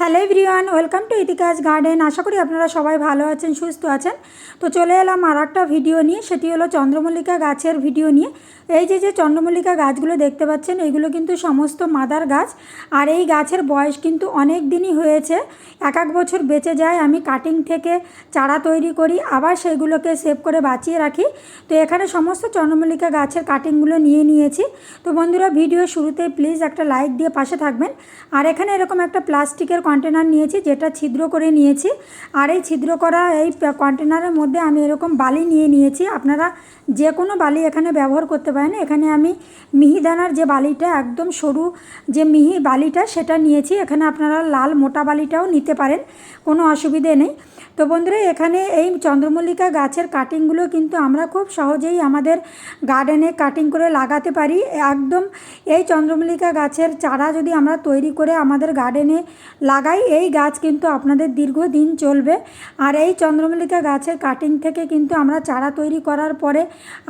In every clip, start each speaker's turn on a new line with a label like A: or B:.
A: Hello everyone, welcome to ইতিকাজ garden. আশা করি আপনারা সবাই ভালো আছেন, সুস্থ আছেন। তো চলে এলাম আর একটা ভিডিও নিয়ে, সেটি হলো চন্দ্রমল্লিকা গাছের ভিডিও নিয়ে। এই যে যে চন্দ্রমল্লিকা গাছগুলো দেখতে পাচ্ছেন, এগুলো কিন্তু সমস্ত মাদার গাছ। আর এই গাছের বয়স কিন্তু অনেক দিনই হয়েছে। এক এক বছর বেঁচে যায়, আমি কাটিং থেকে চারা তৈরি করি, আবার সেগুলোকে সেভ করে বাঁচিয়ে রাখি। তো এখানে সমস্ত চন্দ্রমল্লিকা গাছের কাটিংগুলো নিয়ে নিয়েছি। তো বন্ধুরা, ভিডিও শুরুতেই প্লিজ একটা লাইক দিয়ে পাশে থাকবেন। আর এখানে এরকম একটা প্লাস্টিকের কন্টেনার নিয়েছি, যেটা ছিদ্র করে নিয়েছি। আর এই ছিদ্র করা এই কন্টেনারের মধ্যে আমি এরকম বালি নিয়ে নিয়েছি। আপনারা যে কোনো বালি এখানে ব্যবহার করতে পারেন। এখানে আমি মিহিদানার যে বালিটা, একদম সরু যে মিহি বালিটা, সেটা নিয়েছি। এখানে আপনারা লাল মোটা বালিটাও নিতে পারেন, কোনো অসুবিধে নেই। তো বন্ধুরা, এখানে এই চন্দ্রমল্লিকা গাছের কাটিংগুলো কিন্তু আমরা খুব সহজেই আমাদের গার্ডেনে কাটিং করে লাগাতে পারি। একদম এই চন্দ্রমল্লিকা গাছের চারা যদি আমরা তৈরি করে আমাদের গার্ডেনে লাগাই, এই গাছ কিন্তু আপনাদের দীর্ঘদিন চলবে। আর এই চন্দ্রমল্লিকা গাছের কাটিং থেকে কিন্তু আমরা চারা তৈরি করার পরে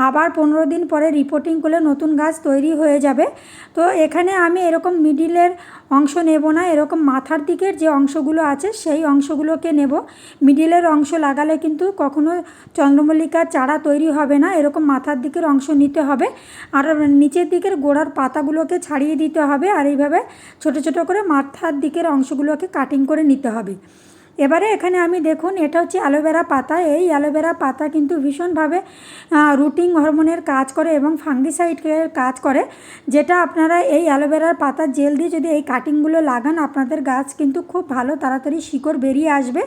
A: আবার পনেরো দিন পরে রিপোর্টিং করলে নতুন গাছ তৈরি হয়ে যাবে। তো এখানে আমি এরকম মিডিলের অংশ নেব না, এরকম মাথার দিকের যে অংশগুলো আছে সেই অংশগুলোকে নেব। মিডিলের অংশ লাগালে কিন্তু কখনো চন্দ্রমল্লিকার চারা তৈরি হবে না, এরকম মাথার দিকের অংশ নিতে হবে। আর নিচের দিকের গোড়ার পাতাগুলোকে ছাড়িয়ে দিতে হবে, আর এইভাবে ছোট ছোট করে মাথার দিকের কাটিং করে নিতে হবে। এবারে এখানে আমি দেখুন, এটা হচ্ছে অ্যালোভেরা পাতা। এই অ্যালোভেরা পাতা কিন্তু ভীষণভাবে রুটিং হরমোনের কাজ করে এবং ফাঙ্গিসাইডের কাজ করে, যেটা আপনারা এই অ্যালোভেরার পাতার জেল দিয়ে যদি এই কাটিংগুলো লাগান, আপনাদের গাছ কিন্তু খুব ভালো তাড়াতাড়ি শিকড় বেরিয়ে আসবে।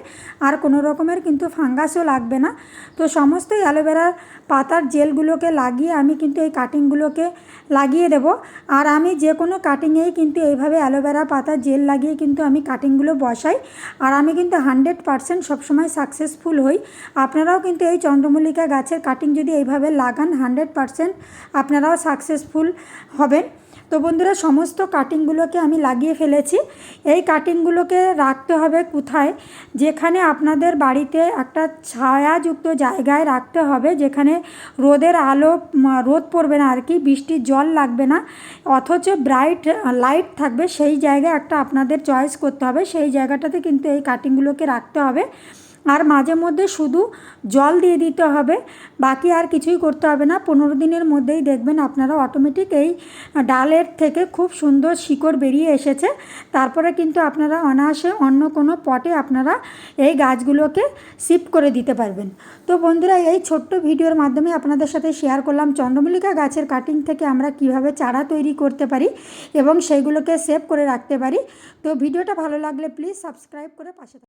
A: আর কোনো রকমের কিন্তু ফাঙ্গাসও লাগবে না। তো সমস্ত অ্যালোভেরার পাতার জেলগুলোকে লাগিয়ে আমি কিন্তু এই কাটিংগুলোকে লাগিয়ে দেব। আর আমি যে কোনো কাটিংয়েই কিন্তু এইভাবে অ্যালোভেরা পাতার জেল লাগিয়ে কিন্তু আমি কাটিংগুলো বসাই। আর আমি কিন্তু হান্ড্রেড পারসেন্ট সবসময় সাকসেসফুল হই। আপনারাও কিন্তু এই চন্দ্রমল্লিকা গাছের কাটিং যদি এইভাবে লাগান হান্ড্রেড পারসেন্ট আপনারাও সাকসেসফুল হবেন। তো বন্ধুরা, সমস্ত কাটিংগুলোকে আমি লাগিয়ে ফেলেছি। এই কাটিংগুলোকে রাখতে হবে কোথায়? যেখানে আপনাদের বাড়িতে একটা ছায়াযুক্ত জায়গায় রাখতে হবে, যেখানে রোদের আলো রোদ পড়বে না আর কি বৃষ্টির জল লাগবে না, অথচ ব্রাইট লাইট থাকবে, সেই জায়গায় একটা আপনাদের চয়েস করতে হবে। সেই জায়গাটাতে কিন্তু এই কাটিংগুলোকে রাখতে হবে। আর মাঝে মধ্যে শুধু জল দিয়ে দিতে হবে। বাকি আর কিছুই করতে হবে না। পনেরো দিনের মধ্যেই দেখবেন আপনারা অটোমেটিক এই ডালের থেকে খুব সুন্দর শিকড় বেরিয়ে এসেছে। তারপরে কিন্তু আপনারা অনায়াসে অন্য কোনো পটে আপনারা এই গাছগুলোকে শিফট করে দিতে পারবেন। তো বন্ধুরা, এই ছোট্ট ভিডিওর মাধ্যমে আপনাদের সাথে শেয়ার করলাম চন্দ্রমল্লিকা গাছের কাটিং থেকে আমরা কীভাবে চারা তৈরি করতে পারি এবং সেইগুলোকে সেভ করে রাখতে পারি। তো ভিডিওটা ভালো লাগলে প্লিজ সাবস্ক্রাইব করে পাশে